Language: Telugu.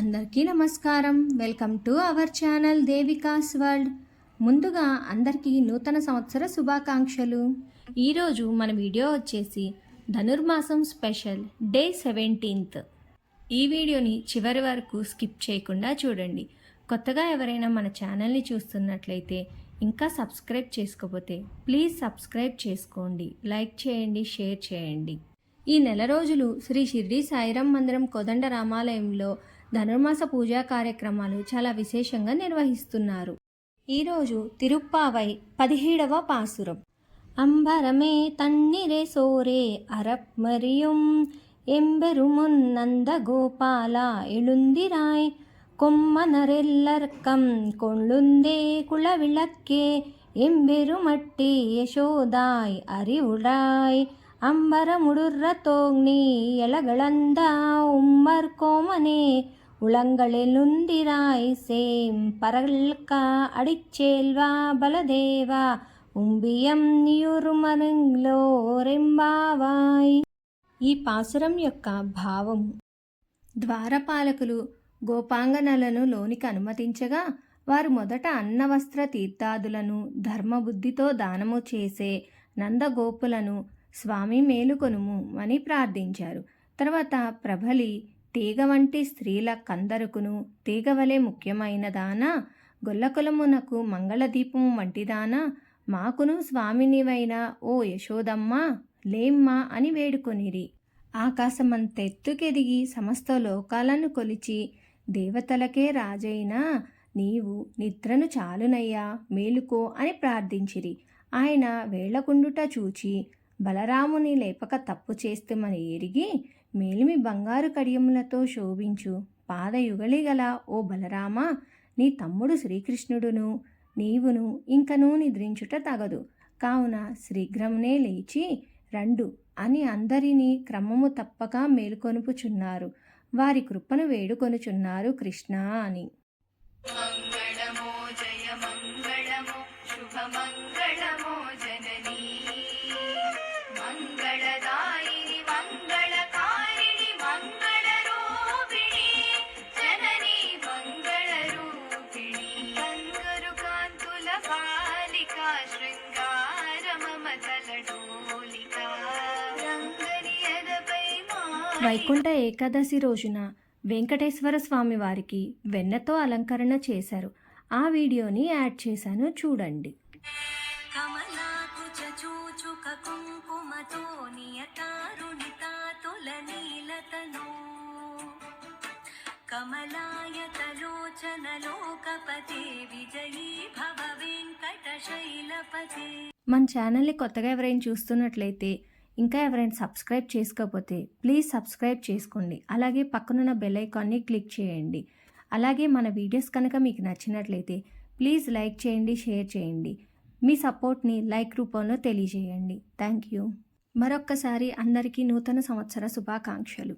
అందరికీ నమస్కారం. Welcome to our channel Devika's world. ముందుగా అందరికీ నూతన సంవత్సర శుభాకాంక్షలు. ఈరోజు మన వీడియో వచ్చేసి ధనుర్మాసం స్పెషల్ డే సెవెంటీన్త్. ఈ వీడియోని చివరి వరకు స్కిప్ చేయకుండా చూడండి. కొత్తగా ఎవరైనా మన ఛానల్ని చూస్తున్నట్లయితే ఇంకా సబ్స్క్రైబ్ చేసుకోకపోతే ప్లీజ్ సబ్స్క్రైబ్ చేసుకోండి. లైక్ చేయండి షేర్ చేయండి. ఈ నెల రోజులు శ్రీ షిర్డి సాయిరాం మందిరం కోదండ రామాలయంలో ధనుర్మాస పూజా కార్యక్రమాలు చాలా విశేషంగా నిర్వహిస్తున్నారు. ఈరోజు తిరుప్పావై పదిహేడవ పాసురం అంబరమే తన్నిరే సోరే అరప్ మరియుం ఎంబెరుమున్ నందగోపాల ఎళుందిరాయ్ കൊമ്മനറെല്ലർക്കം കൊള്ളുന്തേ കുളവിളക്കേ എമ്പെരുമട്ടി യശോദായ് അറിവുടായ് അമ്പരമുടുറ തോങ്നി എലകളന്ത ഉമ്മർ உளங்களெலுந்திராய் சேம் பரல்க அடிச்சேல்வா பலதேவா ఉంబియం నియురుమనంలో రెంబావాయ్ ఈ పాసురం యొక్క భావం ద్వారపాలకులు గోపాంగనలను లోనికి అనుమతించగా వారు మొదట అన్నవస్త్ర తీర్థాదులను ధర్మబుద్ధితో దానము చేసే నందగోపులను స్వామి మేలుకొనుము అని ప్రార్థించారు తర్వాత ప్రభలి తీగ వంటి స్త్రీల కందరుకును తీగవలే ముఖ్యమైనదానా? గొల్లకులమునకు మంగళదీపము వంటిదానా? మాకును స్వామినివైన ఓ యశోదమ్మా లేమ్మా అని వేడుకొనిరి. ఆకాశమంతెత్తుకెదిగి సమస్త లోకాలను కొలిచి దేవతలకే రాజైన నీవు నిద్రను చాలునయ్యా మేలుకో అని ప్రార్థించిరి. ఆయన వేళ్ళకుండుట చూచి బలరాముని లేపక తప్పు చేస్తుమని ఎరిగి మేలిమి బంగారు కడియములతో శోభించు పాదయుగళి గల ఓ బలరామ నీ తమ్ముడు శ్రీకృష్ణుడును నీవును ఇంకనూ నిద్రించుట తగదు. కావున శీఘ్రమునే లేచి రండు అని అందరినీ క్రమము తప్పక మేలుకొనుపుచున్నారు. వారి కృపను వేడుకొనుచున్నారు కృష్ణ అని. వైకుంఠ ఏకాదశి రోజున వెంకటేశ్వర స్వామి వారికి వెన్నతో అలంకరణ చేశారు. ఆ వీడియోని యాడ్ చేశాను చూడండి. మన ఛానల్ని కొత్తగా ఎవరైనా చూస్తున్నట్లయితే ఇంకా ఎవరైనా సబ్స్క్రైబ్ చేసుకోకపోతే ప్లీజ్ సబ్స్క్రైబ్ చేసుకోండి. అలాగే పక్కనున్న బెల్ ఐకాన్ని క్లిక్ చేయండి. అలాగే మన వీడియోస్ కనుక మీకు నచ్చినట్లయితే ప్లీజ్ లైక్ చేయండి షేర్ చేయండి. మీ సపోర్ట్ని లైక్ రూపంలో తెలియజేయండి. Thank you. మరొక్కసారి అందరికీ నూతన సంవత్సర శుభాకాంక్షలు.